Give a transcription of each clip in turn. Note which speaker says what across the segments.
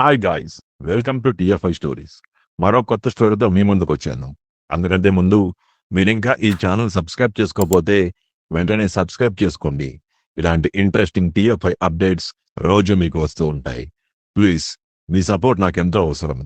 Speaker 1: Hi guys welcome to TFI stories మరో కొత్త స్టోరీతో మీ ముందుకు వచ్చాను. అందుకంటే ముందు మీరు ఇంకా ఈ ఛానల్ సబ్స్క్రైబ్ చేసుకోకపోతే వెంటనే సబ్స్క్రైబ్ చేసుకోండి. ఇలాంటి ఇంట్రెస్టింగ్ టిఎఫ్ఐ అప్డేట్స్ రోజు మీకు వస్తూ ఉంటాయి. ప్లీజ్ మీ సపోర్ట్ నాకు ఎంతో అవసరం.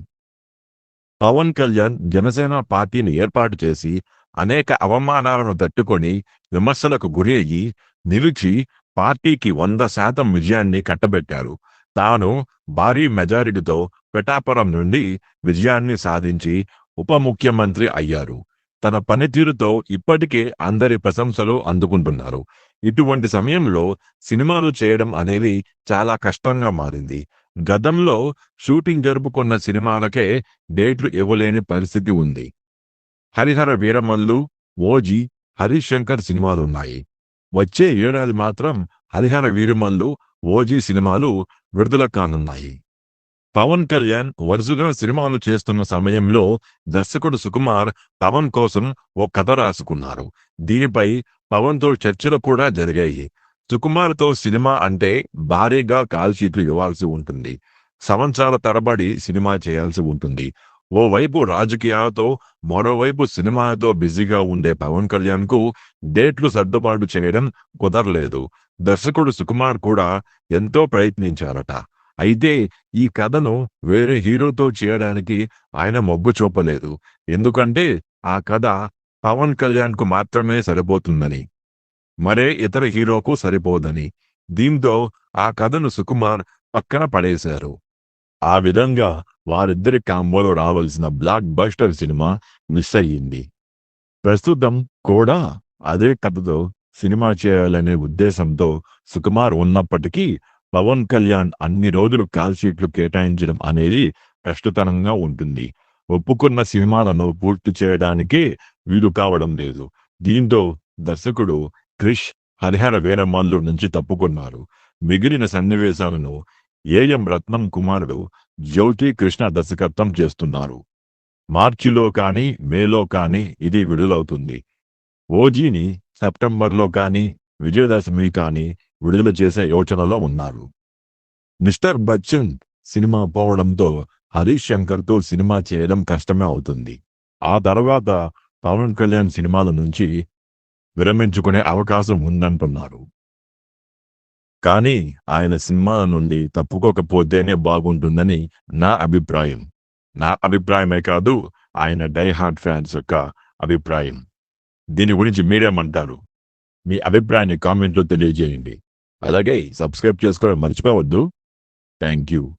Speaker 1: పవన్ కళ్యాణ్ జనసేన పార్టీని ఏర్పాటు చేసి అనేక అవమానాలను తట్టుకొని విమర్శలకు గురి అయ్యి నిలిచి పార్టీకి వంద శాతం విజయాన్ని కట్టబెట్టారు. తాను భారీ మెజారిటీతో పెటాపురం నుండి విజయాన్ని సాధించి ఉప ముఖ్యమంత్రి అయ్యారు. తన పనితీరుతో ఇప్పటికే అందరి ప్రశంసలు అందుకుంటున్నారు. ఇటువంటి సమయంలో సినిమాలు చేయడం అనేది చాలా కష్టంగా మారింది. గతంలో షూటింగ్ జరుపుకున్న సినిమాలకే డేట్లు ఇవ్వలేని పరిస్థితి ఉంది. హరిహర వీరమల్లు ఓజీ హరిశంకర్ సినిమాలున్నాయి. వచ్చే ఏడాది మాత్రం హరిహర వీరమల్లు ఓజీ సినిమాలు విడుదల కానున్నాయి. పవన్ కళ్యాణ్ వరుసగా సినిమాలు చేస్తున్న సమయంలో దర్శకుడు సుకుమార్ పవన్ కోసం ఓ కథ రాసుకున్నారు. దీనిపై పవన్తో చర్చలు కూడా జరిగాయి. సుకుమార్తో సినిమా అంటే భారీగా కాల్షీట్లు ఇవ్వాల్సి ఉంటుంది. సంవత్సరాల తరబడి సినిమా చేయాల్సి ఉంటుంది. ఓవైపు రాజకీయాలతో మరోవైపు సినిమాతో బిజీగా ఉండే పవన్ కళ్యాణ్కు డేట్లు సర్దుబాటు చేయడం కుదరలేదు. దర్శకుడు సుకుమార్ కూడా ఎంతో ప్రయత్నించారట. అయితే ఈ కథను వేరే హీరోతో చేయడానికి ఆయన మొగ్గు చూపలేదు. ఎందుకంటే ఆ కథ పవన్ కళ్యాణ్కు మాత్రమే సరిపోతుందని మరే ఇతర హీరోకు సరిపోదని. దీంతో ఆ కథను సుకుమార్ పక్కన పడేశారు. ఆ విధంగా వారిద్దరి కాంబోలో రావాల్సిన బ్లాక్ బస్టర్ సినిమా మిస్ అయ్యింది. ప్రస్తుతం కూడా అదే కథతో సినిమా చేయాలనే ఉద్దేశంతో సుకుమార్ ఉన్నప్పటికీ పవన్ కళ్యాణ్ అన్ని రోజులు కాల్ షీట్లు కేటాయించడం అనేది కష్టతరంగా ఉంటుంది. ఒప్పుకున్న సినిమాలను పూర్తి చేయడానికి వీలు కావడం లేదు. దీంతో దర్శకుడు క్రిష్ హరిహర వేరమాల్లో నుంచి తప్పుకున్నారు. మిగిలిన సన్నివేశాలను ఏఎం రత్నం కుమారుడు జ్యోతి కృష్ణ దర్శకత్వం చేస్తున్నారు. మార్చిలో కానీ మేలో కానీ ఇది విడుదలవుతుంది. ఓజీని సెప్టెంబర్లో కానీ విజయదశమి కానీ విడుదల చేసే యోచనలో ఉన్నారు. మిస్టర్ బచ్చన్ సినిమా పోవడంతో హరీష్ శంకర్తో సినిమా చేయడం కష్టమే అవుతుంది. ఆ తర్వాత పవన్ కళ్యాణ్ సినిమాల నుంచి విరమించుకునే అవకాశం ఉందంటున్నారు. కానీ ఆయన సినిమా నుండి తప్పుకోకపోతేనే బాగుంటుందని నా అభిప్రాయం. నా అభిప్రాయమే కాదు ఆయన డై హార్ట్ ఫ్యాన్స్ యొక్క అభిప్రాయం. దీని గురించి మీరేమంటారు? మీ అభిప్రాయాన్ని కామెంట్లో తెలియజేయండి. అలాగే సబ్స్క్రైబ్ చేసుకోవడం మర్చిపోవద్దు. Thank you.